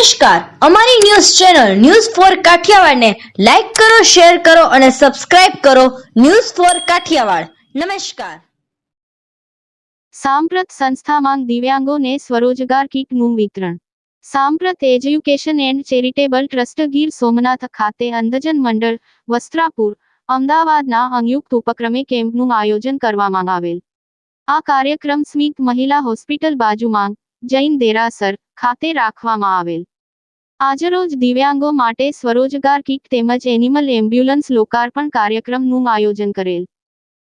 નમસ્કાર. અમારી news channel news four કાઠિયાવાડને લાઈક કરો, શેર કરો અને સબસ્ક્રાઇબ કરો ન્યૂઝ ફોર કાઠિયાવાડ. નમસ્કાર. સાંપ્રત સંસ્થામાં દિવ્યાંગોને સ્વરોજગાર કીટનું વિતરણ. Samprat education and charitable trust Gir Somnath ખાતે અંધજન મંડળ, વસ્ત્રાપુર, અમદાવાદના સંયુક્ત ઉપક્રમે કેમ્પનું આયોજન કરવામાં આવેલ. આ કાર્યક્રમ સ્મિત મહિલા હોસ્પિટલ બાજુમાં જૈન દેરાસર ખાતે રાખવામાં આવેલ. આજરોજ દિવ્યાંગો માટે સ્વરોજગાર કીટ તેમજ એનિમલ એમ્બ્યુલન્સ લોકાર્પણ કાર્યક્રમનું આયોજન કરેલ.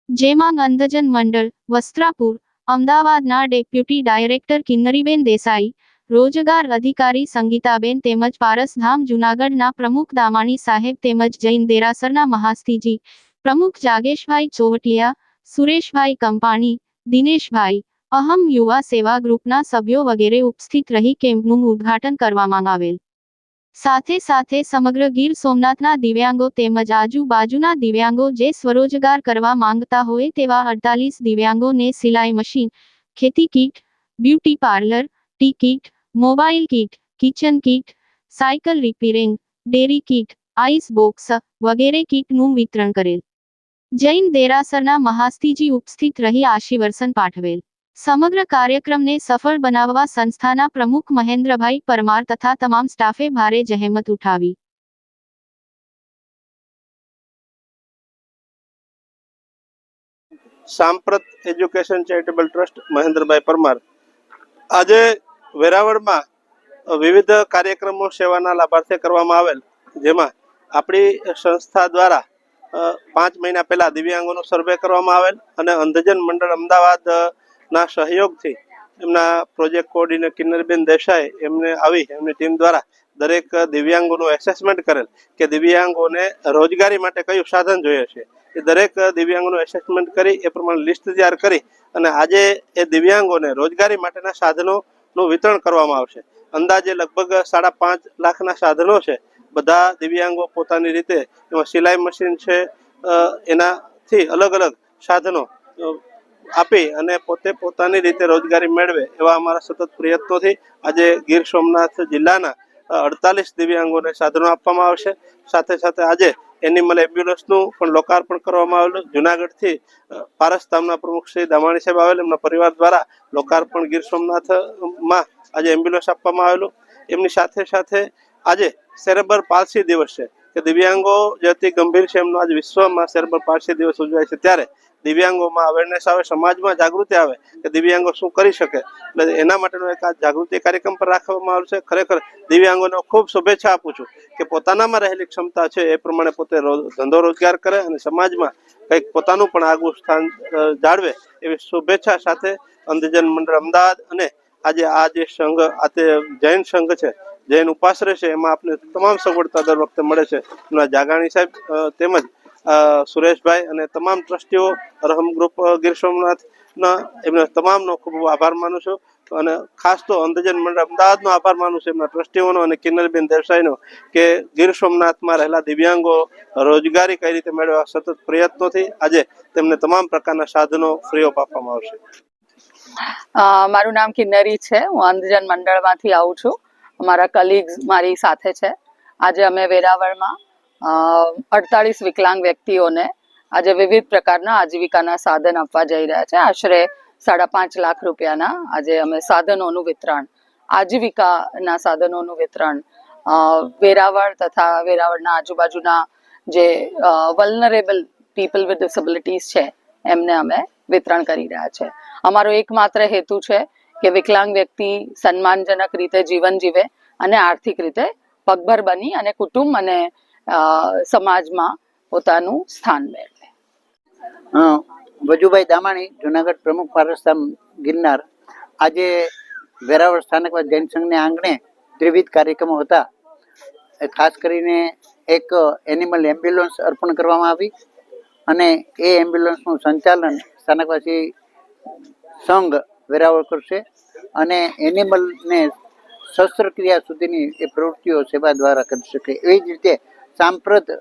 જેમાં અંધજન મંડળ, વસ્ત્રાપુર, અમદાવાદના ડેપ્યુટી ડાયરેક્ટર કિન્નરીબેન દેસાઈ, રોજગાર અધિકારી સંગીતાબેન તેમજ પારસધામ જુનાગઢના પ્રમુખ દામાણી સાહેબ તેમજ જૈન દેરાસરના મહાસ્તીજી, પ્રમુખ જાગેશભાઈ ચોવટિયા, સુરેશભાઈ કંપાણી, દિનેશભાઈ અહમ યુવા સેવા ગ્રુપના સભ્યો વગેરે ઉપસ્થિત રહી કેમ્પનું ઉદ્ઘાટન કરવામાં આવેલ. સાથે સાથે સમગ્ર ગીર સોમનાથના દિવ્યાંગો તેમજ આજુબાજુના દિવ્યાંગો જે સ્વરોજગાર કરવા માંગતા હોય તેવા અડતાલીસ દિવ્યાંગોને સિલાઈ મશીન, ખેતી kit, beauty parlour, tea kit, mobile kit, kitchen kit, cycle repairing, dairy kit, ice box વગેરે કીટનું વિતરણ કરેલ. જૈન દેરાસરના મહાસ્તીજી ઉપસ્થિત રહી આશીર્વસન પાઠવેલ. સમગ્ર કાર્યક્રમને સફળ બનાવવા સંસ્થાના પ્રમુખ મહેન્દ્રભાઈ પરમાર તથા તમામ સ્ટાફે ભારે જહેમત ઉઠાવી. Samprat education charitable trust Mahendrabhai Parmar આજે વેરાવળમાં વિવિધ કાર્યક્રમો સેવાના લાભાર્થે કરવામાં આવેલ, જેમાં આપણી સંસ્થા દ્વારા પાંચ મહિના પહેલા દિવ્યાંગોનો સર્વે કરવામાં આવેલ અને અંધજન મંડળ અમદાવાદ ના સહયોગથી એમના પ્રોજેક્ટ કોઓર્ડિનેટર કિન્નરબેન દેસાઈ એમને આવી, એમની ટીમ દ્વારા દરેક દિવ્યાંગોનું એસેસમેન્ટ કરેલ કે દિવ્યાંગોને રોજગારી માટે કયું સાધન જોઈએ છે. એ દરેક દિવ્યાંગોનું એસેસમેન્ટ કરી, એ પ્રમાણે લિસ્ટ તૈયાર કરી અને આજે એ દિવ્યાંગોને રોજગારી માટેના સાધનોનું વિતરણ કરવામાં આવશે. અંદાજે લગભગ સાડા પાંચ લાખના સાધનો છે. બધા દિવ્યાંગો પોતાની રીતે એમાં સિલાઈ મશીન છે એનાથી અલગ અલગ સાધનો આપી અને પોતે પોતાની રીતે રોજગારી મેળવે એવા અમારા સતત પ્રયત્નોથી આજે ગીર સોમનાથ જિલ્લાના અડતાલીસ દિવ્યાંગોને સાધનો આપવામાં આવશે. સાથે સાથે આજે એનિમલ એમ્બ્યુલન્સનું પણ લોકાર્પણ કરવામાં આવેલું. જુનાગઢથી પારસ ધામના પ્રમુખ શ્રી દામાણી સાહેબ આવેલ. એમના પરિવાર દ્વારા લોકાર્પણ ગીર સોમનાથમાં આજે એમ્બ્યુલન્સ આપવામાં આવેલું. એમની સાથે સાથે આજે સેરેબર પારસી દિવસ છે. કે દિવ્યાંગો જે અતિ ગંભીર છે એમનો આજ વિશ્વમાં પર પારસી દિવસ ઉજવાય છે. ત્યારે દિવ્યાંગોમાં અવેરનેસ આવે, સમાજમાં જાગૃતિ આવે કે દિવ્યાંગો શું કરી શકે. એટલે એના માટેનો એક આ જાગૃતિ કાર્યક્રમ પર રાખવામાં આવ્યો છે. ખરેખર દિવ્યાંગોને ખૂબ શુભેચ્છા આપું છું કે પોતાનામાં રહેલી ક્ષમતા છે એ પ્રમાણે પોતે ધંધો રોજગાર કરે અને સમાજમાં કંઈક પોતાનું પણ આગવું સ્થાન જાળવે એવી શુભેચ્છા સાથે અંધજન મંડળ અમદાવાદ અને આજે આ જે સંઘ, આ તે જૈન સંઘ છે જૈન ઉપાશ્રય છે એમાં આપને તમામ સગવડતા દર વખતે મળે છે. એમના જાગાણી સાહેબ તેમજ સુરેશભાઈ અને તમામ ટ્રસ્ટીઓ રહમ ગ્રુપ ગીર સોમનાથના એમના તમામનો ખૂબ આભાર માનું છું. અને ખાસ તો અંધજન મંડળ, અમદાવાદનો આભાર માનું છું એમના ટ્રસ્ટીઓનો અને કિન્નરબેન દેસાઈનો કે ગીર સોમનાથમાં રહેલા દિવ્યાંગો રોજગારી કઈ રીતે મેળવવા સતત પ્રયત્નોથી આજે તેમને તમામ પ્રકારના સાધનો ફ્રી ઓફ આપવામાં આવશે. મારું નામ કિન્નરી છે. હું અંધજન મંડળમાંથી આવું છું. અમારા કલીગ્સ મારી સાથે છે. આજે અમે વેરાવળમાં અડતાળીસ વિકલાંગ વ્યક્તિઓને આજે વિવિધ પ્રકારના આજીવિકાના સાધન આપવા જઈ રહ્યા છે. આશરે સાડા પાંચ લાખ રૂપિયાના આજે અમે સાધનોનું વિતરણ, આજીવિકાના સાધનોનું વિતરણ વેરાવળ તથા વેરાવળના આજુબાજુના જે વલનરેબલ પીપલ વિથ ડિસેબિલિટીઝ છે, એમને અમે વિતરણ કરી રહ્યા છે. અમારો એકમાત્ર હેતુ છે કે વિકલાંગ વ્યક્તિ સન્માનજનક રીતે જીવન જીવે અને આર્થિક રીતે પગભર બની અને કુટુંબ અને સમાજમાં પોતાનું સ્થાન મેળવે. વજુભાઈ દામાણી, જુનાગઢ પ્રમુખ પારસધામ ગિરનાર, આજે વેરાવળ સ્થાનકવાદ જૈન સંઘને આંગણે ત્રિવિધ કાર્યક્રમો હતા. ખાસ કરીને એક એનિમલ એમ્બ્યુલન્સ અર્પણ કરવામાં આવી અને એ એમ્બ્યુલન્સનું સંચાલન સ્થાનકવાસી સંઘ વેરાવળ કરશે અને એનિમલને શસ્ત્રક્રિયા સુધીની એ પ્રવૃત્તિઓ સેવા દ્વારા કરી શકે. એવી જ રીતે સાંપ્રત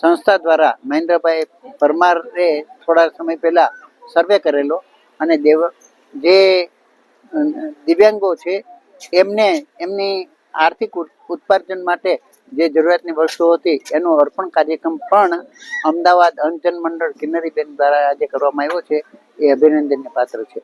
સંસ્થા દ્વારા મહેન્દ્રભાઈ પરમારે થોડા સમય પહેલાં સર્વે કરેલો અને દેવ, જે દિવ્યાંગો છે, એમને, એમની આર્થિક ઉત- ઉત્પાદન માટે જે જરૂરિયાતની વસ્તુઓ હતી, એનો અર્પણ કાર્યક્રમ પણ અમદાવાદ અંજન મંડળ કિન્નરીબેન દ્વારા આજે કરવામાં આવ્યો છે. એ અભિનંદનને પાત્ર છે.